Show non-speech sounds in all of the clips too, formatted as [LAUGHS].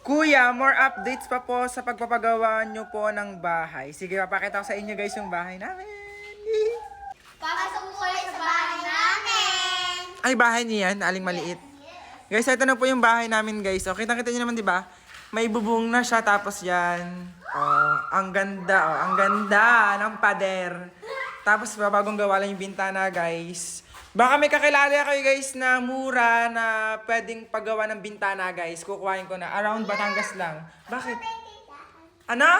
Kuya, more updates pa po sa pagpapagawa nyo po ng bahay. Sige, papakita ko sa inyo guys yung bahay namin. Papasok po kayo sa bahay namin. Ay, bahay niya yan, aling maliit. Guys, ito na po yung bahay namin guys. O, kitang-kita nyo naman, di ba? May bubong na siya, tapos yan. Oh, ang ganda, oh, ang ganda ng pader. Tapos, bagong gawa lang yung bintana, guys. Baka may kakilala kayo, guys, na mura na pwedeng paggawa ng bintana, guys. Kukuhain ko na. Around Batangas lang. Bakit? Ano?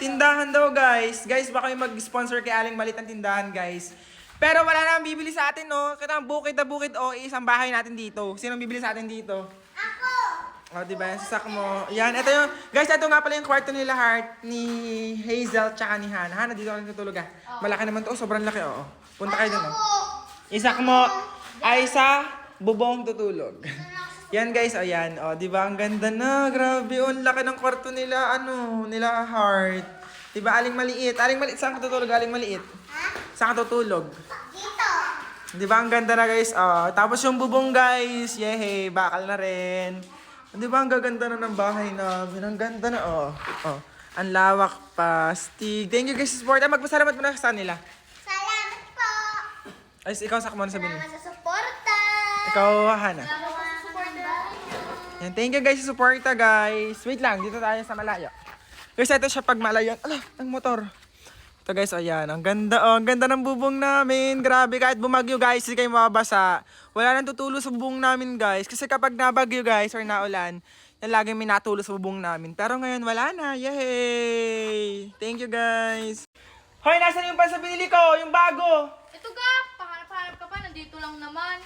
Tindahan daw, guys. Guys, baka yung mag-sponsor kay Aling Malit ng tindahan, guys. Pero wala na ang bibili sa atin, no? Kita ang bukid na bukid, o, isang bahay natin dito. Sino ang bibili sa atin dito? Ako! O, di ba? Sasak mo. Yan, ito yung... Guys, ito nga pala yung kwarto nila, Heart, ni Hazel, tsaka ni Hannah. Hannah, dito ka natutulog, ah. Malaki naman to. Oh, sobrang laki, oo. Punta kayo dun, oh. Isak mo ay sa bubong tutulog. yan, guys, o yan. O, di ba? Ang ganda na. Grabe, oh, ang laki ng kwarto nila, ano, nila, Heart. Di ba? Aling maliit. Aling maliit. Saan ka tutulog? Aling maliit. Saan ka tutulog? Dito! Di ba ang ganda na guys? Oh, tapos yung bubong guys, yehey, bakal na rin. Di ba ang gaganda na ng bahay namin? Ang ganda na, oh. Oh, ang lawak pa. Stig. Thank you guys sa support. Ah, magpasalamat mo na sa nila. Ay, ikaw sa muna sabihin. Salamat sa suporta! Ikaw, Hana. Salamat sa suporta! Yan, thank you guys sa suporta guys. Wait lang, dito tayo sa malayo. Guys, ito siya pag malayo. Ala, ang motor. Ito guys, ayan. Ang ganda, oh. Ang ganda ng bubong namin. Grabe, kahit bumagyo guys, hindi kayo mababasa. Wala nang tutulo sa bubong namin guys. Kasi kapag nabagyo guys, or naulan, yan laging may natulo sa bubong namin. Pero ngayon, wala na. Yay! Thank you guys. Hoy, nasan yung pan sa binili ko? Yung bago. Ito ka, pahanap-hanap ka pa, nandito lang naman.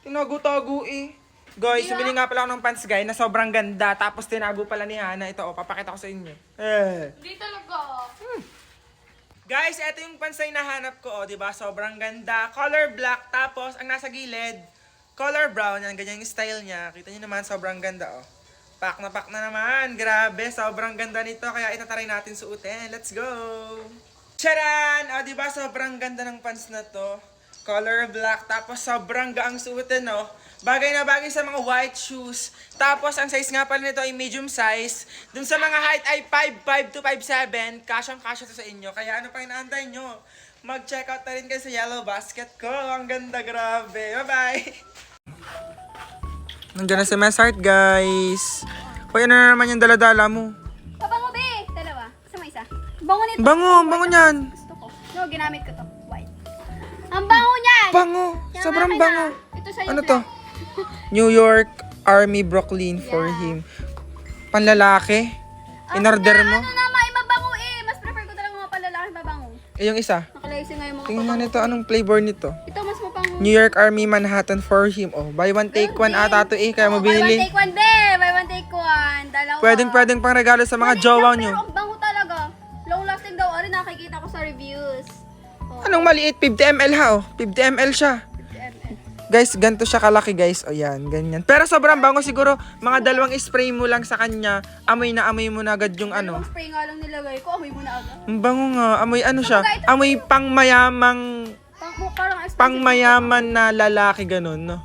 Tinago-tago eh. Guys, sumili nga pala ako ng pants guys na sobrang ganda. Tapos tinago pala ni Hana. Ito, oh, papakita ko sa inyo. Eh. Hindi talaga. Guys, ito yung pants na hinahanap ko, oh, 'di ba? Sobrang ganda. Color black tapos ang nasa gilid, color brown. Yan ganyan yung style niya. Kita niyo naman, sobrang ganda, oh. Pak na pak na naman. Grabe, sobrang ganda nito. Kaya itatry natin suotin. Let's go! Charan! O, di ba? Sobrang ganda ng pants na to. Color black. Tapos sobrang gaang suotin, no? Bagay na bagay sa mga white shoes. Tapos, ang size nga pala nito ay medium size. Dun sa mga height ay 5'5 to 5'7. Kasyang kasya to sa inyo. Kaya ano pa inaantay nyo? Mag-check out na rin kayo sa Yellow Basket ko. Ang ganda, grabe. Bye-bye! [LAUGHS] Nandiyan na si Messart, guys. Hoy, ano na naman yung daladala mo? Pabango, be! Dalawa. Sa may isa. Bango nito. Bango, bango niyan. Gusto ko. No, ginamit ko to. Ang bango niyan! Bango, Kaya sobrang akin bango. na. Ito sa'yo Ano to? New York Army Brooklyn for Yeah. him. Panlalaki? Ano In-order na, mo? Ano na, may mabango eh. Mas prefer ko talaga mga palalaki mabango. Eh, yung isa. Nakalaisi nga yung mga Tingnan pabango. nito, anong flavor nito? Ito, mas mabango. New York Army Manhattan for him. Oh, buy one take one ata to eh, kaya mo Oh, Buy one binili. take one, be! Buy one take one. Dalawa. Pwedeng pwedeng pang regalo sa mga jowa nyo. Pero ang Anong maliit? 50 ml ha oh. 50 ml siya. ML. Guys, ganito siya kalaki guys. O yan, ganyan. Pero sobrang bango siguro. Mga dalawang spray mo lang sa kanya. Amoy na amoy mo na agad yung ano. Dalawang spray nga lang nilagay ko. Amoy mo na agad. Ang bango nga. Amoy ano siya? Amoy pangmayamang Pang, mo- parang expensive. pangmayaman na lalaki ganun, no?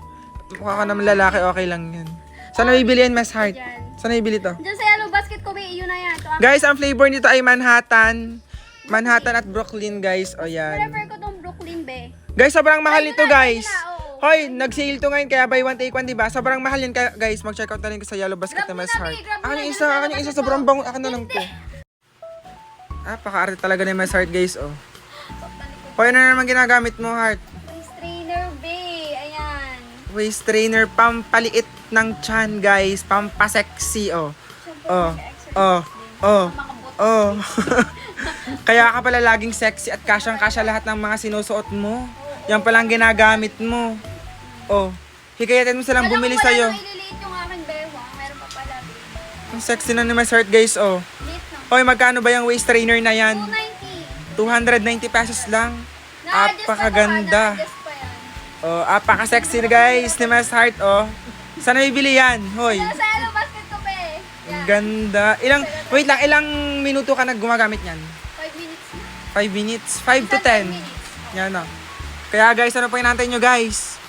Mukha ka naman lalaki, okay lang yan. Saan nabibili yan, Mas Heart? Yan. Saan nabibili to? Diyan sa yellow basket ko, be. Yun na yan. Ito ang Guys, ang flavor nito ay Manhattan. Manhattan at Brooklyn, guys. O yan. prefer ko tong Brooklyn, be. Guys, sobrang mahal nito, guys. Hoy, nag-sale to ngayon kaya buy one take one, di ba? Sobrang mahal yan kaya, guys. Mag-check out na rin ko sa Yellow Basket na Mas Heart. Na. yung isa, Yellow yung isa. Sobrang bango. Akin na lang to. Ah, paka-arte talaga ni Mas Heart, guys, oh. Hoy, ano na naman ginagamit mo, Heart? Waist trainer, be. Ayan. Waist trainer, pampaliit ng chan, guys. Pampasexy, oh. Oh, oh, oh, oh. [LAUGHS] Kaya ka pala laging sexy at kasyang-kasya lahat ng mga sinusuot mo. Yan palang ginagamit mo. Oh, hikayatin mo silang bumili Alam sa'yo. wala nang ililiit yung aking bewang. Meron pa pala. Ang sexy na ni Mas Heart, guys, oh. Na. Hoy, magkano ba yung waist trainer na yan? 290. 290 pesos lang. Apakaganda. ah. Oh, apaka-sexy guys ni Mas Heart, oh. Saan nabibili yan? Hoy. Sa basket ko, Yan. Ganda. Ilang, wait lang, ilang minuto ka nag gumagamit niyan? 5 minutes na. 5 minutes? 5 to 10? Minsan 10 minutes. Yan o. Kaya guys, ano pa inaantay nyo guys?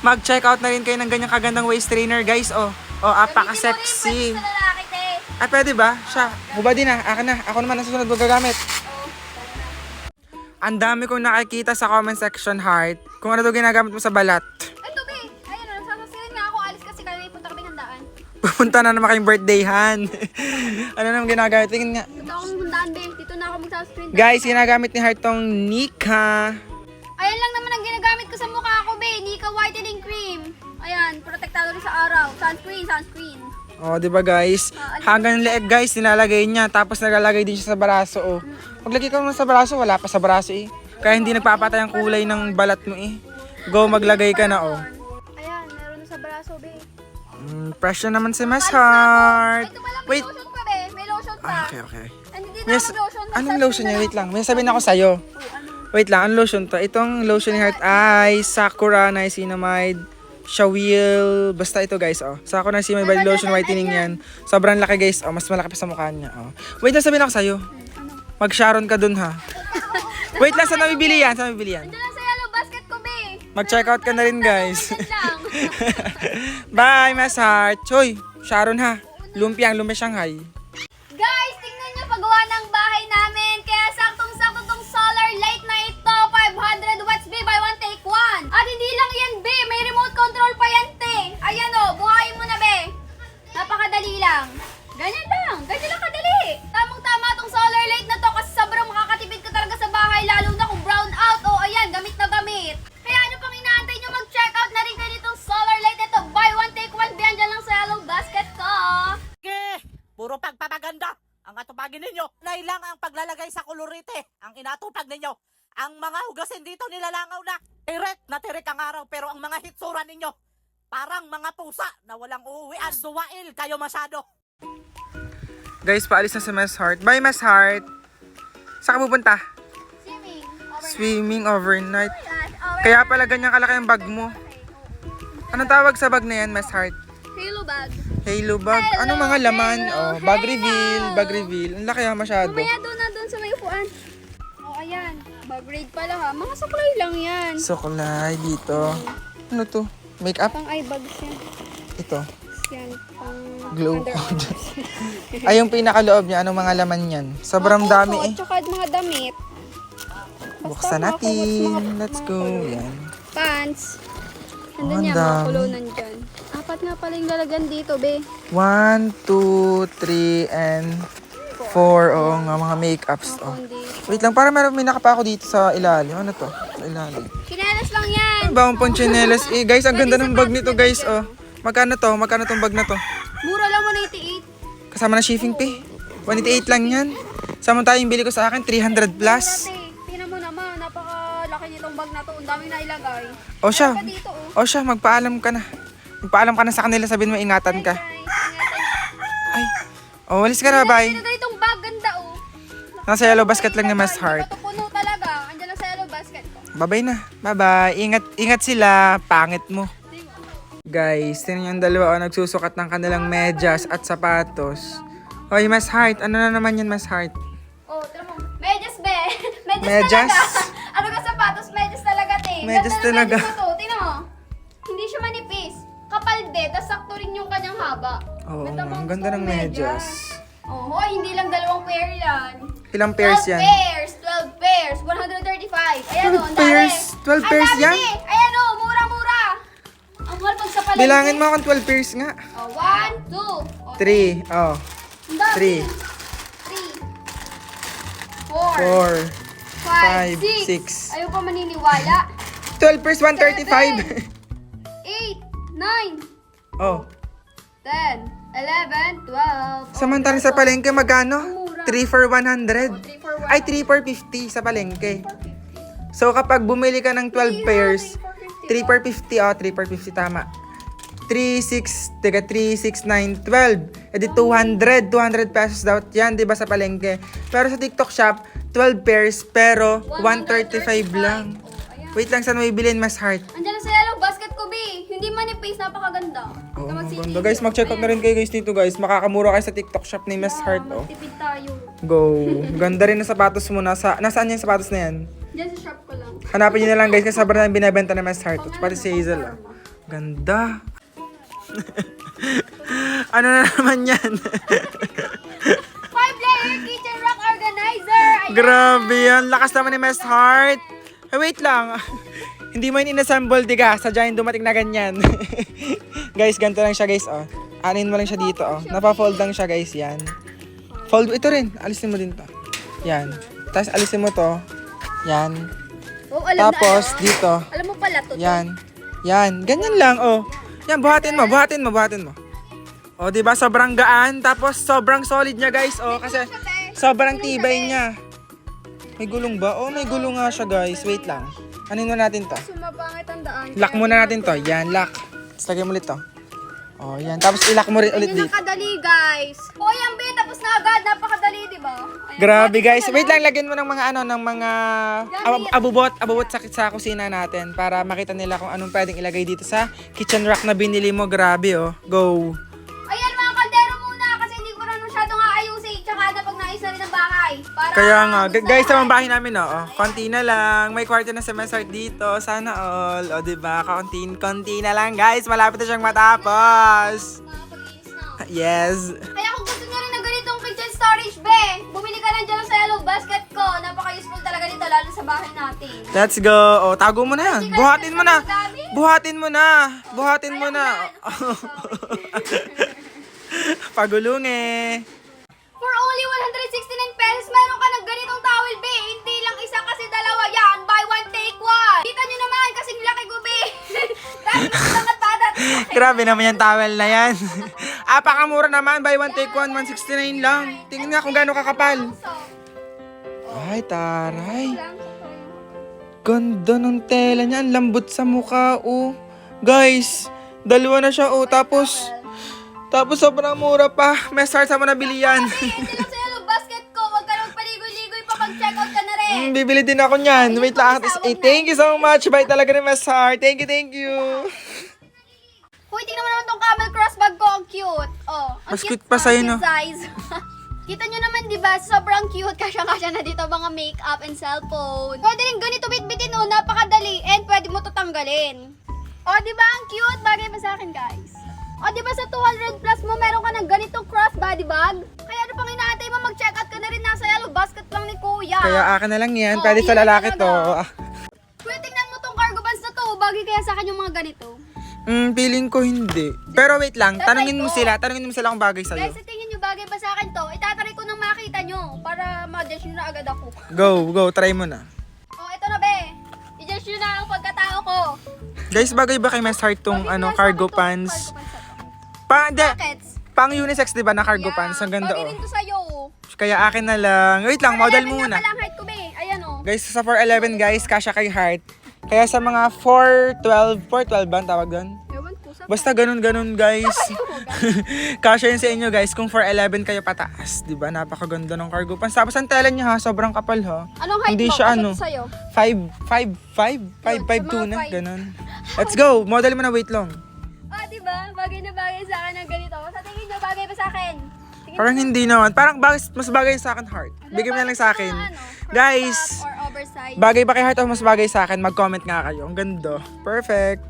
Mag-check out na rin kayo ng ganyang kagandang waist trainer guys, oh. Oh, apaka-sexy. yung pwede ba? Siya. Hubad din ah. Akin na. Ako naman ang susunod magagamit. Ang dami kong nakikita sa comment section, Heart. Kung ano to ginagamit mo sa balat. Ito, be. Ayun, oh, nagsasasirin nga ako. Alis kasi kami punta kami handaan. Pupunta na naman kayong birthday, Han. [LAUGHS] ano naman ginagamit? Tingin nga. Magsascreen. Guys, ginagamit ni Heart tong Nika. Ayan lang naman ang ginagamit ko sa mukha ko, be. Nika whitening cream. Ayan, protektado rin sa araw. Sunscreen, sunscreen. Oh, di ba guys? Hanggang leeg guys, nilalagay niya. Tapos nagalagay din siya sa braso, oh. Maglagay ka naman sa braso, wala pa sa braso eh. Kaya hindi nagpapatay ang kulay ng balat mo eh. Go, maglagay ka na, oh. Ayan, meron na sa braso, be. Mm, fresh na naman si Mas Heart. Pala, may Wait. lotion pa, be. May lotion pa. Ah, okay, okay. Yes, anong lotion niya? Wait lang. May sabihin ako sa'yo. Wait lang, anong lotion to? Itong lotion ni Heart ay Sakura Niacinamide Shawil. Basta ito guys, oh. Sakura Niacinamide body lotion whitening yan. Sobrang laki guys, oh. Mas malaki pa sa mukha niya, oh. Wait lang, sabihin ako sa'yo. Mag-Sharon ka dun, ha? [LAUGHS] Wait lang, saan nabibili yan? Saan nabibili yan? Sa yellow basket ko, be. Mag-check out ka na rin, guys. [LAUGHS] Bye, Mas Heart. Hoy, Sharon ha. Lumpia, ang lumpia Shanghai. Guys, paggawa ng bahay namin. Kaya saktong-sakto tong solar light na ito. 500 watts, be, by one take one. At hindi lang ang inatupag ninyo. Ang mga hugasin dito nilalangaw na. Tirik na tirik ang araw pero ang mga hitsura ninyo parang mga pusa na walang uuwian. Duwail kayo masyado. Guys, paalis na sa Mas Heart. Bye, Mas Heart. Saan ka pupunta? Swimming. Overnight. Swimming overnight. Overnight. Kaya pala ganyan kalaki ang bag mo. Anong tawag sa bag na yan, Mas Heart? Halo bag. Halo bag. Hello, Anong mga laman? hello, oh, bag hello. reveal, bag reveal. Ang laki ha masyado. Mamaya doon Bag raid pala ha. Mga suklay lang yan. Sukulay dito. Ano to? Makeup? Pang eye bags yan. Ito. Yan. Pang Glow arms. [LAUGHS] Ay, yung pinakaloob niya. Anong mga laman yan? Sobrang Mga dami eh. Tsaka mga damit. Basta Buksan natin. mga- Let's mga go. kulot. Yan. Pants. Oh, Nandun ang yan, mga kulo nandyan. Apat nga pala yung lalagyan dito, be. One, two, three, and four. Oo nga, mga makeups. Oh. Wait lang, para meron may nakapa ako dito sa ilalim. Ano to? Sa ilalim. Kinelas lang yan. Ang bawang pang chinelas. Eh, guys, ang ganda ng bag nito, na guys. Oh. Magkano to? Magkano tong bag na to? Mura lang 188. Kasama na shipping fee. 188 lang yan. Samantala yung bili ko sa akin, 300 plus. Tingnan mo naman, napakalaki nitong bag na to. Ang daming nailagay. O siya, dito, oh. o siya, magpaalam ka na. Magpaalam ka na sa kanila, sabihin mo, ingatan ka. Ay, oh, walis ka na, bye. Nasa yellow basket lang ni Mas Heart. puno talaga. Andiyan lang sa yellow basket ko. Bye-bye na. Bye-bye. Ingat, ingat sila. Pangit mo. Guys, tingnan yung dalawa oh, nagsusukat ng kanilang medyas at sapatos. Hoy, Mas Heart, ano na naman yan, Mas Heart? Oh, tira mo. Medyas, be. [LAUGHS] medyas, Medyas? talaga. [LAUGHS] ano ka sapatos? Medyas talaga, te. Medyas Ganda ng talaga. medyas na to. Tingnan mo. Hindi siya manipis. Kapal de, tapos sakto rin yung kanyang haba. Oo nga, ang ganda ng medyas. Oh, hoy, hindi lang dalawang pair yan. Ilang pairs 12 yan? pairs, 12 pairs, 135. Ayan 12 o, ang dami. pairs? 12 Ang pairs dami, yan? te. Ayan o, mura-mura. Ang mahal pag sa palengke. Bilangin mo akong 12 pairs nga. Oh, one, two. Oh, 3, oh, Ang dami. Three. Three. Four. 4, Five. five, Six. six. Ayaw pa maniniwala. 12 pairs, 135. Eight. Nine. oh, Ten. Eleven. Twelve. samantalang sa palengke, magkano? Mura. 3 for 100. Oh, three for one. Ay, 3 for 50 sa palengke. So, kapag bumili ka ng 12 pairs, 3 for 50, oh, 3 for 50, tama. 3, 6, teka, 3, 6, 9, 12. E di 200, 200 pesos daw yan, di ba, sa palengke. Pero sa TikTok shop, 12 pairs, pero 135 lang. Wait lang, saan mo ibilin, Mas Heart? Andiyan na sa yellow basket ko, B. Hindi manipis, napakaganda. Oo, Ikaw oh, magsisisi. ganda. Guys, mag-check out na rin kayo guys dito, guys. Makakamura kayo sa TikTok shop ni Mas Heart, oh. Magtipid tayo. Go. Ganda rin na sapatos mo. Nasa, nasaan yung sapatos na yan? Diyan sa shop ko lang. Hanapin nyo na lang guys kasi sobrang binibenta na Mas Heart. At pati si Hazel. Oh. Ganda. [LAUGHS] ano na naman yan? [LAUGHS] Five-layer kitchen rack organizer. Ayan. Grabe yan. Lakas naman ni Miss Heart. Eh, wait lang. [LAUGHS] Hindi mo yun inassemble, diga. Sadya yung dumating na ganyan. [LAUGHS] guys, ganito lang siya, guys, oh. Anin mo lang siya dito, oh. Napa-fold lang siya, guys, yan. Fold, ito rin. Alisin mo din to. Yan. Tapos alisin mo to. Yan. Oh, alam Tapos, na, ano? dito. Alam mo pala to. Yan. Yan. Ganyan lang, oh. Yan, buhatin mo, buhatin mo, buhatin mo. Oh, di ba sobrang gaan, tapos sobrang solid niya, guys. Oh, kasi sobrang tibay niya. May gulong ba? Oh, may gulong nga siya, guys. Wait lang. Anin mo natin to? Sumabangit ang daan. Lock muna natin to. Yan, lock. Tapos lagyan mo ulit to. Oh, yan. Tapos ilock mo rin ulit dito. ang kadali, guys. O, yan, be. Tapos na agad. Napakadali, di ba? Ayan. Grabe guys. Wait lang, lagyan mo ng mga ano, ng mga ab- abubot, abubot sa, sa kusina natin para makita nila kung anong pwedeng ilagay dito sa kitchen rack na binili mo. Grabe oh. Go. Kaya nga, guys, sa mga bahay namin, oh, oh, konti na lang. May kwarto na sa Mesart dito. Sana all. O, di ba? Konti, konti na lang, guys. Malapit na siyang matapos. Yes. Kaya kung gusto nyo rin ng ganitong kitchen storage, be, bumili ka lang dyan sa yellow basket ko. Napaka-useful talaga nito, lalo sa bahay natin. Let's go. O, tago mo na yan. Buhatin mo na. Buhatin mo na. Buhatin [LAUGHS] mo na. Pagulungi. For only 169 Grabe naman yung towel na yan. [LAUGHS] Apakamura naman. Buy one, take one. 169 lang. Tingnan nga kung gaano kakapal. Ay, taray. Ganda ng tela niya. Ang lambot sa mukha, oh. Guys, dalawa na siya, oh. Tapos, tapos sobrang mura pa. May start sa mo nabili yan. Rin. Mm, bibili din ako niyan. Wait lang. Eh, thank you so much. Bye talaga ni Mas Heart. Thank you, thank you. Uy, tingnan mo naman tong camel cross bag ko. Ang cute. Oh, ang Mas cute pa sa'yo, no? size. [LAUGHS] Kita nyo naman, di ba? Sobrang cute. [LAUGHS] Kasya-kasya na dito mga makeup and cellphone. Pwede rin ganito bit-bitin, no? Napakadali. And pwede mo to tanggalin. O, di ba? Ang cute. Bagay ba sa akin, guys? O, di ba sa 200 plus mo, meron ka ng ganitong crossbody bag? Kaya ano pang inaantay mo? Mag-check out ka na rin. Nasa yellow basket lang ni Kuya. Kaya akin na lang yan. Oh, Pwede sa lalaki to. talaga. [LAUGHS] Kuya, tingnan mo tong cargo pants na to. Bagay kaya sa akin yung mga ganito. Mm, feeling ko hindi. Pero wait lang, Tatry tanungin mo ko. sila, tanungin mo sila kung bagay sa'yo. Guys, sa tingin nyo bagay ba sa akin to? Itatry ko nang makita nyo para ma-judge nyo na agad ako. Go, go, try mo na. Oh, ito na be. I-judge nyo na ang pagkatao ko. Guys, bagay ba kay Miss Heart tong Bagay ano, sa cargo akin to? pants? Cargo pants. Pa, de, Pockets. pang unisex, di ba, na cargo Yeah, pants? Ang ganda, Bagay oh. rin to sa'yo. Kaya akin na lang. Wait lang, model muna. Pala ang height ko be. Ayan oh. Guys, sa 411, guys, kasha kay Heart. Kaya sa mga 412, 412 ba ang tawag doon? Ewan ko sa Basta ganun ganun guys. [LAUGHS] Kasha yun sa inyo guys kung 411 kayo pataas, 'di ba? Napakaganda ng cargo pants. Tapos ang tela niya ha, sobrang kapal ha. Anong height Hindi mo? siya ano. to Sa'yo. 5 5 5 5 5 mga 2 na five. ganun. Let's go. Model mo na wait long. Ah, di ba? Bagay na bagay sa akin ng ganito. Sa tingin nyo, bagay ba sa akin? Tingin Parang hindi naman. Parang bagay, mas bagay sa akin heart. Bigyan mo na lang sa akin. Ano, Guys, oversized. bagay ba kay heart o mas bagay sa akin? Mag-comment nga kayo. Ang ganda. Perfect.